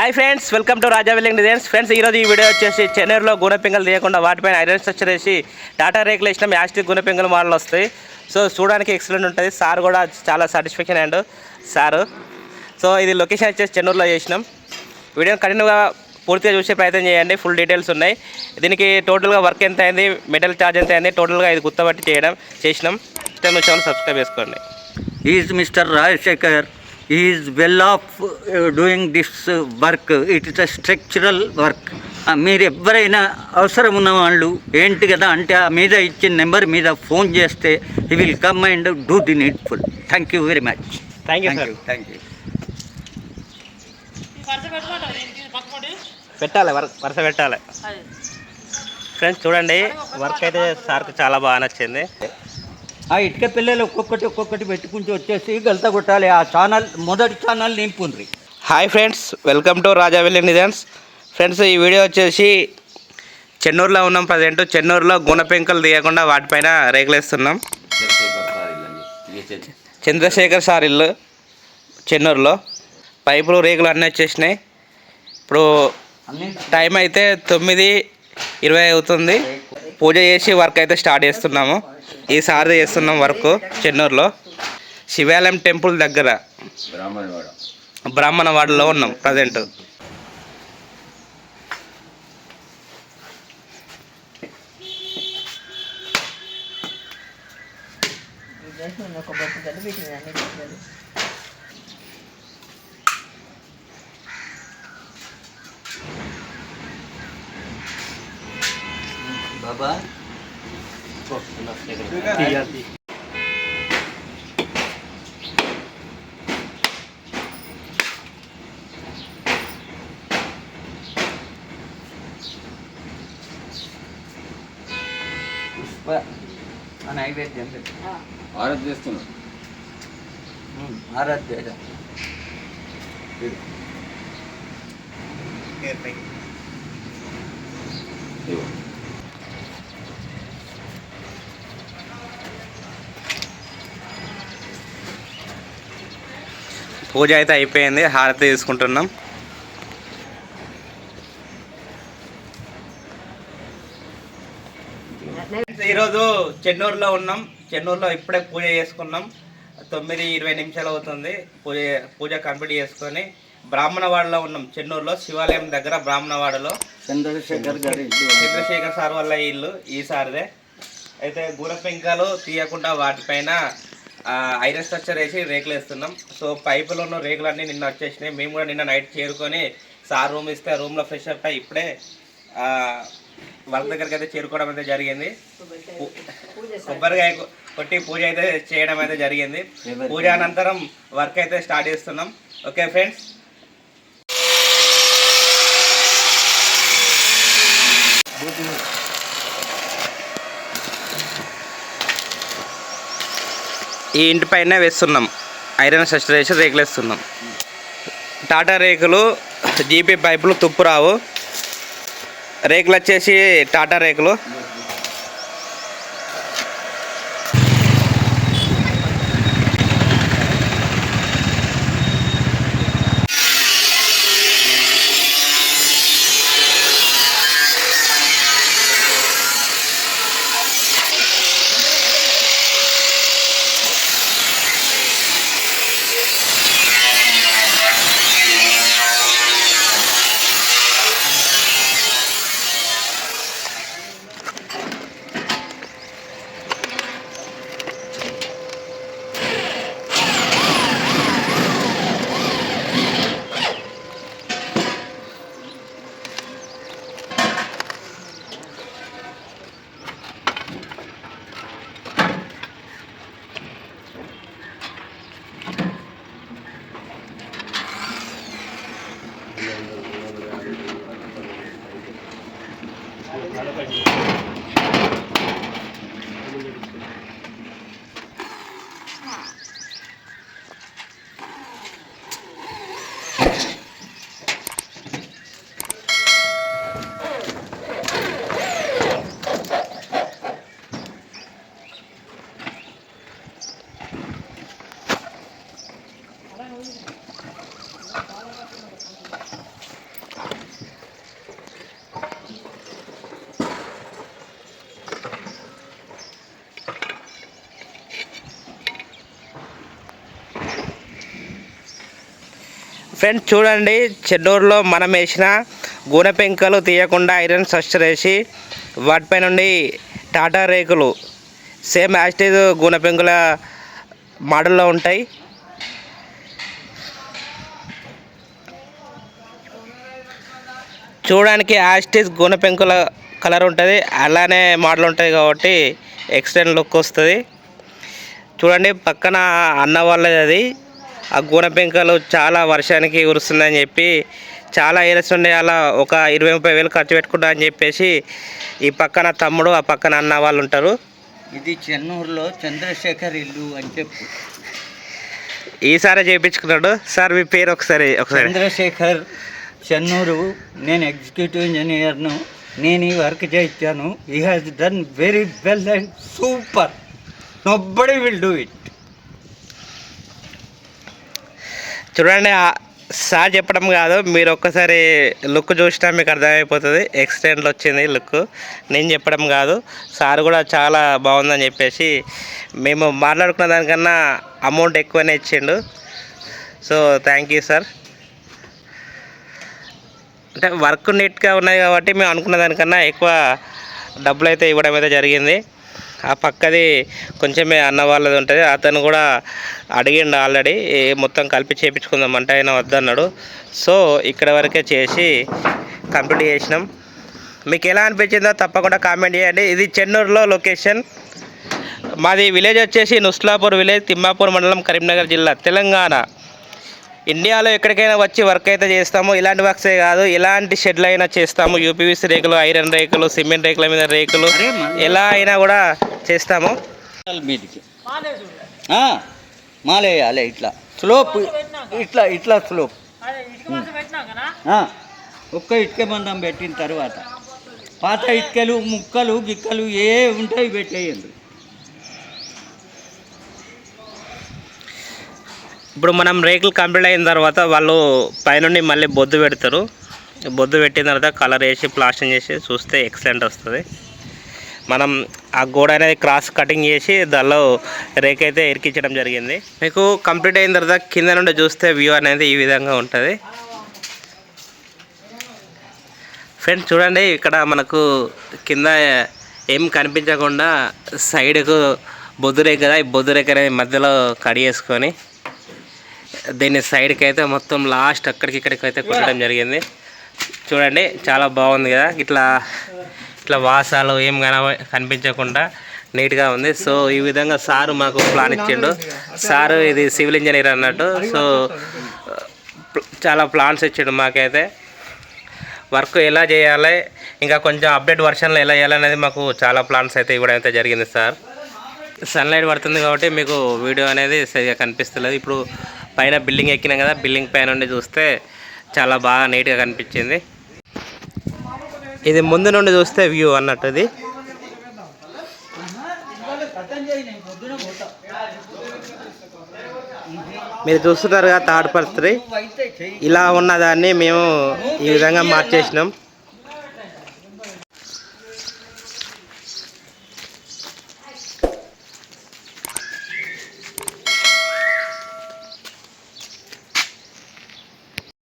Hi friends welcome to Raja welding designs. Friends ఈరోజు ఈ video వచ్చేసి చెన్నైలో గుణపింగలు తీయకుండా వాటిపైన ఐరన్ స్ట్రక్చర్ వేసి టాటా రేకులు వేసినాం. యాస్టిక్ గుణపింగల మోడల్ వస్తాయి. సో చూడడానికి ఎక్సలెంట్ ఉంటుంది. సార్ కూడా చాలా సాటిస్ఫాక్షన్ అండ్ సారు. సో ఇది లొకేషన్ వచ్చేసి చెన్నూరులో చేసినాం. వీడియోని కఠినంగా పూర్తిగా చూసే ప్రయత్నం చేయండి. ఫుల్ డీటెయిల్స్ ఉన్నాయి. దీనికి టోటల్గా వర్క్ ఎంత అయింది? మెటల్ ఛార్జ్ ఎంత అయింది? టోటల్గా ఇది గుర్తుపట్టి చేయడం చేసినాం. ఇష్టం వచ్చామని సబ్స్క్రైబ్ చేసుకోండి. Is mister Rajasekhar He is well off uh, doing this uh, work. It is a structural work. ఆ, మీరు ఎవరైనా అవసరం ఉన్న వాళ్ళు ఏంటి కదా అంటే ఆ మీద ఇచ్చిన నెంబర్ మీద ఫోన్ చేస్తే he will come and do the needful thank you very much thank you sir thank you పెట్టాలి వర్ వరుస పెట్టాలి. ఫ్రెండ్స్ చూడండి వర్క్ అయితే సార్కి చాలా బాగా నచ్చింది. ఆ ఇటుక పిల్లలు ఒక్కొక్కటి ఒక్కొక్కటి పెట్టుకుంటూ వచ్చేసి గలత కొట్టాలి. ఆ ఛానల్ మొదటి channel నింపుండ్రి. Hi friends welcome to Raja వెళ్ళి ఫ్రెండ్స్ ఈ వీడియో వచ్చేసి చెన్నూరులో ఉన్నాం. ప్రజెంట్ చెన్నూరులో గుణపెంకలు తీయకుండా వాటిపైన రేగులేస్తున్నాం చంద్రశేఖర్ సార్ ఇల్లు చెన్నూరులో. పైపులు రేకులు అన్నీ వచ్చేసినాయి. ఇప్పుడు టైం అయితే తొమ్మిది ఇరవై అవుతుంది. పూజ చేసి వర్క్ అయితే స్టార్ట్ చేస్తున్నాము. ఈ చేస్తున్నాం వర్క్ చెన్నూరులో. శివాలయం టెంపుల్ దగ్గర. బ్రాహ్మణవాడలో ఉన్నాం ప్రజెంట్ బాబా పుష్ప నైవేద్యం పెట్టు. ఆరాధన చేస్తున్నాం ఉమ్, ఆరాధ్య ఇదిగో. పూజ అయితే అయిపోయింది హారతి తీసుకుంటున్నాం. ఈరోజు చెన్నూరులో ఉన్నాం. చెన్నూరులో ఇప్పుడే పూజ చేసుకున్నాం. తొమ్మిది ఇరవై నిమిషాలు అవుతుంది పూజ పూజ కంప్లీట్ చేసుకొని బ్రాహ్మణవాడలో ఉన్నాం. చెన్నూరులో శివాలయం దగ్గర బ్రాహ్మణవాడలో చంద్రశేఖర్ గారి. చంద్రశేఖర్ సార్ వల్ల ఇల్లు ఈ సార్దే. అయితే గూర పెంకాలు తీయకుండా వాటిపైన ఐరన్ స్ట్రక్చర్ వేసి రేకులు వేస్తున్నాం. సో పైపులో ఉన్న రేకులన్నీ నిన్న వచ్చేసినాయి. మేము కూడా నిన్న నైట్ చేరుకొని సార్ రూమ్ ఇస్తే రూమ్లో ఫ్రెష్ అప్ ఇప్పుడే ఆ, వాళ్ళ దగ్గరికి అయితే చేరుకోవడం అయితే జరిగింది. కొబ్బరికాయ కొట్టి పూజ అయితే చేయడం అయితే జరిగింది. పూజ అనంతరం వర్క్ అయితే స్టార్ట్ చేస్తున్నాం. Okay friends? ఈ ఇంటి పైన వేస్తున్నాం. ఐరన్ స్ట్రక్చర్ వేసి రేకులు వేస్తున్నాం. టాటా రేకులు జీపీ పైపులు తుప్పు రావు. రేకులు వచ్చేసి టాటా రేకులు. Thank you. ఫ్రెండ్స్ చూడండి చెన్నూరులో మనం వేసిన గూనె పెంకలు తీయకుండా ఐరన్ స్ట్రక్చర్ వేసి వాటిపై నుండి టాటా రేకులు సేమ్ యాస్టేజ్ గూనె పెంకుల మోడల్లో ఉంటాయి. చూడడానికి యాస్టేజ్ గూనె పెంకుల కలర్ ఉంటుంది అలానే మోడల్ ఉంటుంది కాబట్టి ఎక్స్టెండ్ లుక్ వస్తుంది. చూడండి పక్కన అన్న వాళ్ళది అది. ఆ గూనె పెంకలు చాలా వర్షానికి కురుస్తుందని చెప్పి చాలా ఏరస్ ఉండే అలా ఒక ఇరవై ముప్పై వేలు ఖర్చు పెట్టుకుంటా అని చెప్పేసి ఈ పక్కన తమ్ముడు ఆ పక్కన అన్న వాళ్ళు ఉంటారు. ఇది చెన్నూరులో చంద్రశేఖర్ ఇల్లు అని చెప్పు. ఈసారి చేయించుకున్నాడు సార్ మీ పేరు ఒకసారి ఒకసారి. చంద్రశేఖర్ చెన్నూరు. నేను ఎగ్జిక్యూటివ్ ఇంజనీర్ను. నేను ఈ వర్క్ చేయించాను. He has done very well and super nobody will do it చూడండి సార్ చెప్పడం కాదు మీరు ఒక్కసారి లుక్ చూసినా మీకు అర్థమైపోతుంది. ఎక్స్టెండ్లో వచ్చింది లుక్. నేను చెప్పడం కాదు సార్ కూడా చాలా బాగుందని చెప్పేసి మేము మాట్లాడుకున్న దానికన్నా అమౌంట్ ఎక్కువనే ఇచ్చిండు. సో థ్యాంక్ యూ సార్ అంటే వర్క్ నీట్గా ఉన్నాయి కాబట్టి మేము అనుకున్న దానికన్నా ఎక్కువ డబ్బులు అయితే ఇవ్వడం అయితే జరిగింది. ఆ పక్కది కొంచెమే అన్న వాళ్ళది ఉంటుంది. అతను కూడా అడిగిండు ఆల్రెడీ మొత్తం కలిపి చేయించుకుందాం అంటే ఆయన వద్దన్నాడు. సో ఇక్కడ వరకే చేసి కంప్లీట్ చేసినాం. మీకు ఎలా అనిపించిందో తప్పకుండా కామెంట్ చేయండి. ఇది చెన్నూరులో లొకేషన్. మాది విలేజ్ వచ్చేసి నుస్లాపూర్ విలేజ్ తిమ్మాపూర్ మండలం కరీంనగర్ జిల్లా తెలంగాణ. ఇండియాలో ఎక్కడికైనా వచ్చి వర్క్ అయితే చేస్తాము. ఇలాంటి వర్క్సే కాదు. ఎలాంటి షెడ్లు అయినా చేస్తాము. యూపీవీసీ రేకులు ఐరన్ రేకులు సిమెంట్ రేకుల మీద రేకులు ఎలా అయినా కూడా చేస్తాము. మీదికి. ఆ, మాలేయాలి ఇట్లా. స్లోప్ ఇట్లా ఇట్లా స్లోప్. ఒక్క ఇటుక మందం పెట్టిన తర్వాత పాత ఇటుకలు ముక్కలు గిక్కలు ఏ ఉంటాయి పెట్టేయండి. ఇప్పుడు మనం రేకులు కంప్లీట్ అయిన తర్వాత వాళ్ళు పైనుండి మళ్ళీ బొద్దు పెడతారు. బొద్దు పెట్టిన తర్వాత కలర్ వేసి ప్లాస్టింగ్ చేసి చూస్తే ఎక్సలెంట్ వస్తుంది. మనం ఆ గోడ అనేది క్రాస్ కటింగ్ చేసి దానిలో రేక్ అయితే ఇరికించడం జరిగింది. మీకు కంప్లీట్ అయిన తర్వాత కింద నుండి చూస్తే వ్యూ అనేది ఈ విధంగా ఉంటుంది. ఫ్రెండ్స్ చూడండి ఇక్కడ మనకు కింద ఏం కనిపించకుండా సైడ్కు బొద్దు రేక్ కదా ఈ బొద్దు రేక్ అనేది మధ్యలో కడిగేసుకొని దీన్ని సైడ్కి అయితే మొత్తం లాస్ట్ అక్కడికి ఇక్కడికి అయితే కుట్టడం జరిగింది. చూడండి చాలా బాగుంది కదా. ఇట్లా ఇట్లా వాసాలు ఏం కన కనిపించకుండా నీట్గా ఉంది. సో ఈ విధంగా సారు మాకు ప్లాన్ ఇచ్చిండు. సారు ఇది సివిల్ ఇంజనీర్ అన్నట్టు. సో చాలా ప్లాన్స్ ఇచ్చిండు మాకైతే. వర్క్ ఎలా చేయాలి ఇంకా కొంచెం అప్డేట్ వర్షన్లో ఎలా చేయాలనేది మాకు చాలా ప్లాన్స్ అయితే ఇవ్వడం అయితే జరిగింది సార్. సన్లైట్ పడుతుంది కాబట్టి మీకు వీడియో అనేది సరిగా కనిపిస్తలేదు. ఇప్పుడు పైన బిల్డింగ్ ఎక్కినాం కదా బిల్డింగ్ పైన నుండి చూస్తే చాలా బాగా నీట్గా కనిపించింది. ఇది ముందు నుండి చూస్తే వ్యూ అన్నట్టు ఇది. మీరు చూస్తున్నారు కదా థర్డ్ పర్త్రి ఇలా ఉన్నదాన్ని మేము ఈ విధంగా మార్చేసినాం.